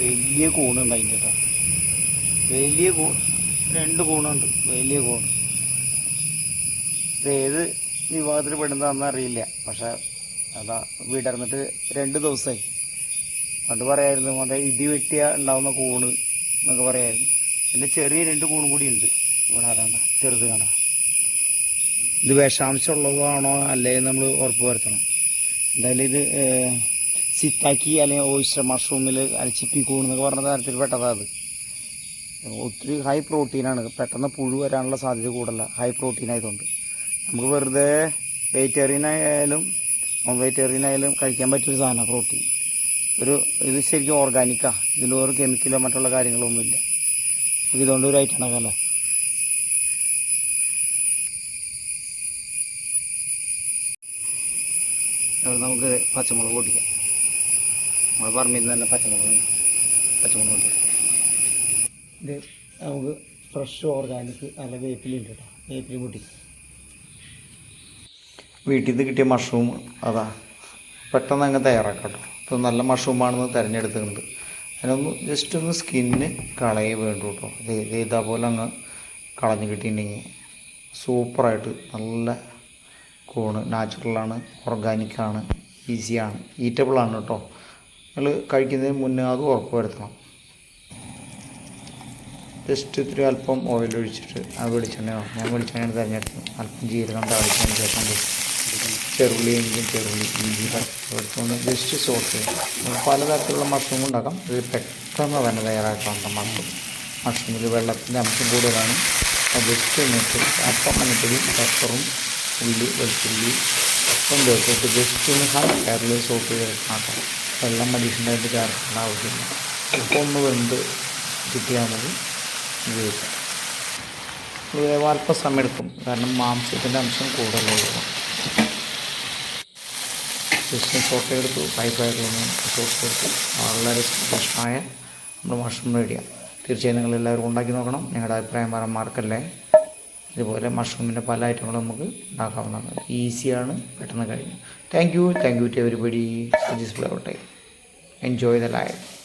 വലിയ കൂണുണ്ട് അതിന്റെ വലിയ കൂൺ രണ്ട് കൂണുണ്ട്. വലിയ കൂണ്. ഏത് വിഭാഗത്തിൽ പെടുന്നതാണെന്ന് അറിയില്ല. പക്ഷെ അതാ വിടർന്നിട്ട് രണ്ട് ദിവസമായി പണ്ട് പറയായിരുന്നു മറ്റേ ഇടി വെട്ടിയ ഉണ്ടാവുന്ന കൂണ് എന്നൊക്കെ പറയായിരുന്നു. എന്റെ ചെറിയ രണ്ട് കൂണും കൂടി ഉണ്ട്. ഇവിടെ അതാണ്ട ചെറുത് കണ്ട ഇത് വിഷാംശമുള്ളതാണോ അല്ലേ നമ്മൾ ഉറപ്പ് വരുത്തണം. എന്തായാലും ഇത് സിത്താക്കി അല്ലെങ്കിൽ ഓയിസ്റ്റർ മഷ്റൂമിൽ അരച്ചിപ്പിക്കൂ എന്നൊക്കെ പറഞ്ഞ തരത്തിൽ പെട്ടതാണ് അത് ഒത്തിരി ഹൈ പ്രോട്ടീനാണ് പെട്ടെന്ന് പുഴു വരാനുള്ള സാധ്യത കൂടുതല. ഹൈ പ്രോട്ടീൻ ആയതുകൊണ്ട്. നമുക്ക് വെറുതെ വെജിറ്റേറിയൻ ആയാലും നോൺ വെജിറ്റേറിയൻ ആയാലും കഴിക്കാൻ പറ്റിയൊരു സാധനമാണ് പ്രോട്ടീൻ ഒരു ഇത് ശരിക്കും ഓർഗാനിക്കാണ് ഇതിൽ ഒരു കെമിക്കലോ മറ്റുള്ള കാര്യങ്ങളൊന്നുമില്ല. ഇതുകൊണ്ട് ഒരു ഐറ്റം അത് നമുക്ക് പച്ചമുളക് പൊട്ടിക്കാം. നമ്മൾ പറമ്പിൽ നിന്ന് തന്നെ പച്ചമുളക് പച്ചമുളക് ഉണ്ട് ഇത് നമുക്ക് ഫ്രഷ് ഓർഗാനിക് നല്ല വേപ്പിലുണ്ട് കേട്ടോ. വേപ്പിൽ പൊട്ടി. വീട്ടിൽ നിന്ന് കിട്ടിയ മഷ്റൂം അതാ. പെട്ടെന്ന് അങ്ങ് തയ്യാറാക്കാം കേട്ടോ. ഇത് നല്ല മഷ്റൂമാണെന്ന് തിരഞ്ഞെടുത്തിട്ടുണ്ട്. അതിനൊന്ന് ജസ്റ്റ് ഒന്ന് സ്കിന്ന് കളയേ വേണ്ടു കേട്ടോ. ഇത് ഇത് ഇതേപോലെ അങ്ങ് കളഞ്ഞ് കിട്ടിയിട്ടുണ്ടെങ്കിൽ സൂപ്പറായിട്ട് നല്ല കൂണ് നാച്ചുറലാണ് ഓർഗാനിക്കാണ് ഈസിയാണ് ഈറ്റബിളാണ് കേട്ടോ. നിങ്ങൾ കഴിക്കുന്നതിന് മുന്നേ അത് ഉറപ്പ് വരുത്തണം ജസ്റ്റ് ഇത്തിരി അല്പം ഓയിൽ ഒഴിച്ചിട്ട് ആ വെളിച്ചെണ്ണയോ ഞാൻ വെളിച്ചെണ്ണയാണ് തിരഞ്ഞെടുത്തത് അല്പം ജീരകം താഴ്ച ശേഷം ചെറുള്ളി എങ്കിലും ചെറുള്ളി ഇഞ്ചി എടുത്തുകൊണ്ട് ജസ്റ്റ് സോട്ട് ചെയ്യും. പലതരത്തിലുള്ള മഷ്റൂം ഉണ്ടാക്കാം. ഇത് പെട്ടെന്ന് തന്നെ തയ്യാറാക്കാം മഷ്റൂം മഷ്റൂമിൽ വെള്ളത്തിന്റെ അംശം കൂടുതലാണ്. ജസ്റ്റ് എന്നിട്ട് അപ്പം മഞ്ഞപ്പൊടി പെപ്പറും ഉള്ളി വെളുത്തുള്ളി അപ്പം ചേർത്തിട്ട് ജസ്റ്റ് ഒന്ന് ഹൈ സോപ്പ് കേട്ടോ വെള്ളം അഡീഷണലായിട്ട് ചേർക്കേണ്ട ആവശ്യമില്ല. ഉപ്പ് ഒന്ന് വെന്ത് കിട്ടിയാൽ മതി. ഉപയോഗിക്കാം ഇത് സമയമെടുക്കും കാരണം മാംസത്തിന്റെ അംശം കൂടുതലുള്ളതാണ് ജസ്റ്റ് സോപ്പ് എടുത്തു ഹൈ ഫയറിൽ സോപ്പ് എടുത്തു വളരെ സ്പെഷ്യലായ നമ്മുടെ മഷ്റൂം റെഡിയാണ് തീർച്ചയായും നിങ്ങൾ എല്ലാവരും ഉണ്ടാക്കി നോക്കണം. നിങ്ങളുടെ അഭിപ്രായം പറയാൻ മറക്കല്ലേ ഇതുപോലെ മഷ്റൂമിന്റെ പല ഐറ്റങ്ങളും നമുക്ക് ഉണ്ടാക്കാവുന്നതാണ്. ഈസിയാണ് പെട്ടെന്ന് കഴിഞ്ഞു thank you thank you to everybody flower time enjoy the life